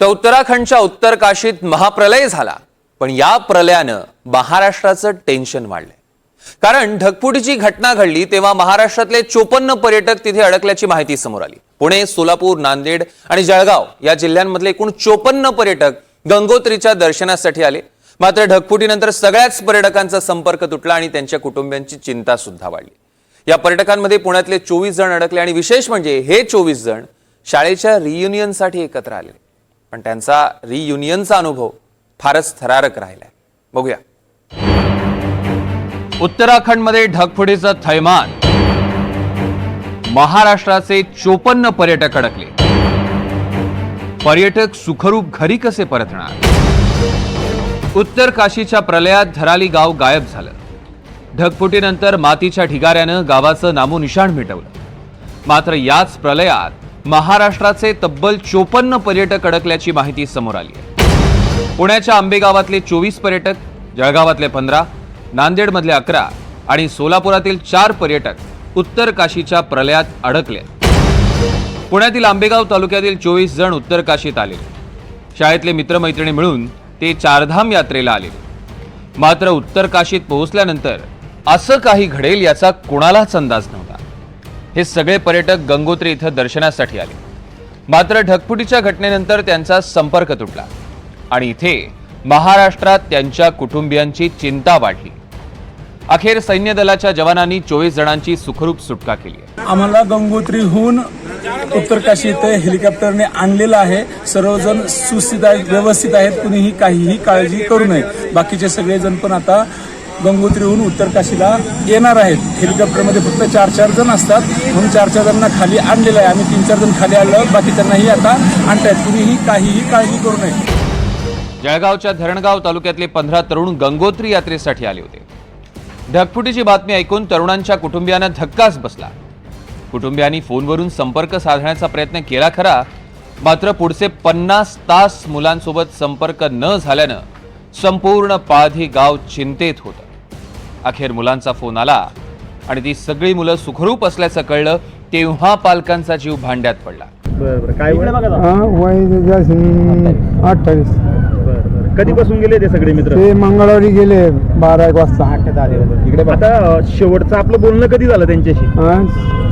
तर उत्तराखंडच्या उत्तर काशीत महाप्रलय झाला. पण या प्रलयानं महाराष्ट्राचं टेन्शन वाढलंय. कारण ढगफुटीची घटना घडली तेव्हा महाराष्ट्रातले चोपन्न पर्यटक तिथे अडकल्याची माहिती समोर आली. पुणे सोलापूर नांदेड आणि जळगाव या जिल्ह्यांमधले एकूण चोपन्न पर्यटक गंगोत्रीच्या दर्शनासाठी आले. मात्र ढगफुटीनंतर सगळ्याच पर्यटकांचा संपर्क तुटला आणि त्यांच्या कुटुंबियांची चिंता सुद्धा वाढली. या पर्यटकांमध्ये पुण्यातले चोवीस जण अडकले आणि विशेष म्हणजे हे चोवीस जण शाळेच्या रियुनियनसाठी एकत्र आले. पण त्यांचा रियुनियनचा अनुभव फारच थरारक राहिलाय. बघूया. उत्तराखंडमध्ये ढगफुटीचं थैमान. महाराष्ट्राचे चोपन्न पर्यटक अडकले. पर्यटक सुखरूप घरी कसे परतणार? उत्तर काशीच्या प्रलयात धराली गाव गायब झालं. ढगफुटीनंतर मातीच्या ढिगाऱ्यानं गावाचं नामोनिशाण मिटवलं. मात्र याच प्रलयात महाराष्ट्राचे तब्बल चोपन्न पर्यटक अडकल्याची माहिती समोर आली आहे. पुण्याच्या आंबेगावातले चोवीस पर्यटक जळगावातले पंधरा नांदेडमधले अकरा आणि सोलापुरातील चार पर्यटक उत्तर काशीच्या प्रलयात अडकले. पुण्यातील आंबेगाव तालुक्यातील चोवीस जण उत्तर काशीत आले. शाळेतले मित्रमैत्रिणी मिळून ते चारधाम यात्रेला आले. मात्र उत्तर काशीत पोहोचल्यानंतर असं काही घडेल याचा कुणालाच अंदाज नव्हता. हे सगळे पर्यटक गंगोत्री इथं दर्शनासाठी आले. मात्र ढगफुटीच्या घटनेनंतर त्यांचा संपर्क तुटला. आणि इथे महाराष्ट्रात त्यांच्या कुटुंबियांची चिंता वाढली. अखेर सैन्य दलाच्या जवानांनी चोवीस जणांची सुखरूप सुटका केली आहे. आम्हाला गंगोत्रीहून उत्तरकाशी इथे हेलिकॉप्टरने आणलेलं आहे. सर्वजण सुस्थित आहेत व्यवस्थित आहेत. कुणीही काहीही काळजी करू नये. बाकीचे सगळेजण पण आता गंगोत्रीहून उत्तरकाशीला येणार आहेत. हेलिकॉप्टरमध्ये फक्त चार चार जण असतात. म्हणून चार चार जणांना खाली आणलेलं आहे. आम्ही तीन चार जण खाली आणलं. बाकी त्यांनाही आता आणतायत कुणीही काहीही काळजी करू नये. जळगावच्या धरणगाव तालुक्यातले पंधरा तरुण गंगोत्री यात्रेसाठी आले होते. ढगफुटीची बातमी ऐकून तरुणांच्या कुटुंबियांना धक्काच बसला. कुटुंबियांनी फोनवरून संपर्क साधण्याचा प्रयत्न केला खरा. मात्र पुढचे पन्नास तास मुलांसोबत संपर्क न झाल्यानं संपूर्ण पाधी गाव चिंतेत होतं. अखेर मुलांचा फोन आला. आणि ती सगळी मुलं सुखरूप असल्याचं कळलं तेव्हा पालकांचा जीव भांड्यात पडला. बरं बरं. काय वय? हा, वय त्याचं अठ्ठावीस. बरं बरं. कधीपासून गेले ते सगळे मित्र? ते मंगळवारी गेले बारा एक वाजता. इकडे आता अं, शेवटचं आपलं बोलणं कधी झालं त्यांच्याशी? हा,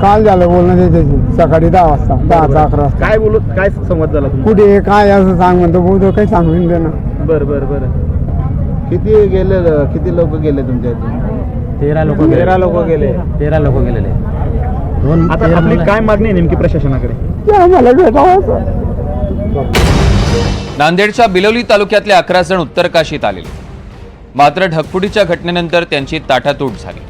काल झालं बोलणं त्याच्याशी. सकाळी दहा वाजता दहा ते अकरा वाजता. काय बोलत काय संवाद झाला तुमचा? कुठे आहे, काय असं सांग म्हणतो बोलतो काही सांगून दे ना बरं बरं बरं. किती गेले किती लोक गेले तुमच्या इथून? तेरा लोक तेरा लोक गेले. तेरा लोक गेलेले. दोन आता तेरा आपली मुलं- काय मागणी आहे नेमकी प्रशासनाकडे. नांदेडच्या बिलोली तालुक्यातले अकरा जण उत्तर काशीत आलेले. मात्र ढगफुटीच्या घटनेनंतर त्यांची ताटातूट झाली.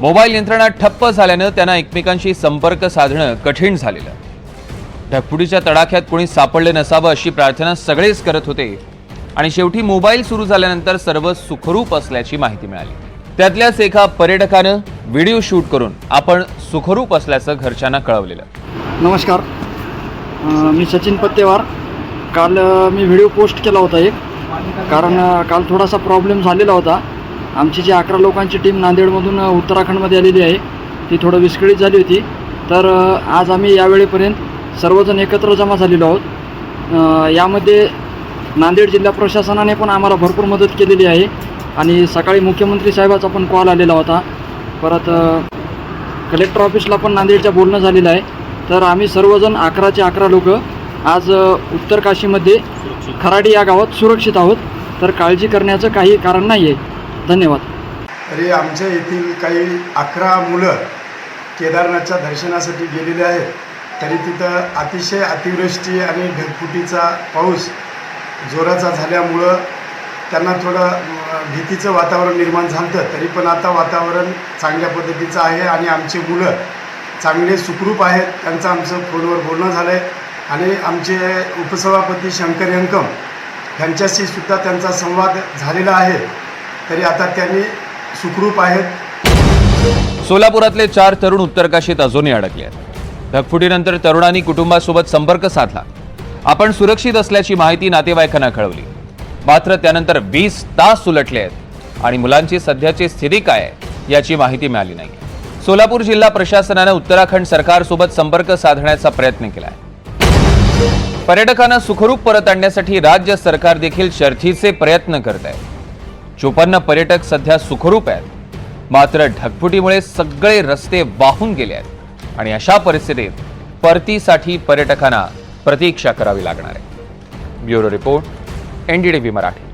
मोबाईल यंत्रणा ठप्प झाल्यानं त्यांना एकमेकांशी संपर्क साधणं कठीण झालेलं. ढगफुटीच्या तडाख्यात कोणी सापडले नसावं अशी प्रार्थना सगळेच करत होते आणि शेवटी मोबाईल सुरू झाल्यानंतर सर्व सुखरूप असल्याची माहिती मिळाली. त्यातल्याच एका पर्यटकानं व्हिडिओ शूट करून आपण सुखरूप असल्याचं घरच्यांना कळवलेलं. नमस्कार. मी सचिन पत्तेवार. काल मी व्हिडिओ पोस्ट केला होता एक. कारण काल थोडासा प्रॉब्लेम झालेला होता. आमची जी अकरा लोकांची टीम नांदेडमधून उत्तराखंडमध्ये आलेली आहे ती थोडं विस्कळीत झाली होती. तर आज आम्ही यावेळेपर्यंत सर्वजण एकत्र जमा झालेलो आहोत. यामध्ये नांदेड जिल्हा प्रशासनाने पण आम्हाला भरपूर मदत केलेली आहे. आणि सकाळी मुख्यमंत्री साहेबाचा पण कॉल आलेला होता. परत कलेक्टर ऑफिसला पण नांदेडच्या बोलणं झालेलं आहे. तर आम्ही सर्वजण अकराचे अकरा लोक आज उत्तर काशीमध्ये खराडी या गावात सुरक्षित आहोत. तर काळजी करण्याचं काही कारण नाही आहे धन्यवाद. तरी आमच्या येथील काही अकरा मुलं केदारनाथच्या दर्शनासाठी गेलेले आहेत. तरी तिथं अतिशय अतिवृष्टी आणि ढगफुटीचा पाऊस जोराचा झाल्यामुळं त्यांना थोडं भीतीचं वातावरण निर्माण झालं तरी पण आता वातावरण चांगल्या पद्धतीचं आहे आणि आमची मुलं चांगले सुखरूप आहेत. त्यांचं आमचं फोनवर बोलणं झालं आहे आणि आमचे उपसभापती शंकर यंकम यांच्याशी सुद्धा त्यांचा संवाद झालेला आहे. तरी आता त्यांनी सुखरूप आहेत. सोलापुरातले चार तरुण उत्तरकाशीत अजूनही अडकले आहेत. ढगफुटीनंतर तरुणांनी कुटुंबासोबत संपर्क साधला. आपण सुरक्षित असल्याची माहिती नातेवाईकांना कळवली. मात्र त्यानंतर वीस तास उलटले आहेत आणि मुलांची सध्याची स्थिती काय आहे याची माहिती मिळाली नाही. सोलापूर जिल्हा प्रशासनानं उत्तराखंड सरकारसोबत संपर्क साधण्याचा प्रयत्न केलाय. पर्यटकांना सुखरूप परत आणण्यासाठी राज्य सरकार देखील शर्थीचे प्रयत्न करत आहे. चोपन्न पर्यटक सध्या सुखरूप आहेत. मात्र ढगफुटीमुळे सगळे रस्ते वाहून गेले आहेत. आणि अशा परिस्थितीत परतीसाठी पर्यटकांना प्रतीक्षा करावी लागणार आहे. Bureau report NDTV Marathi.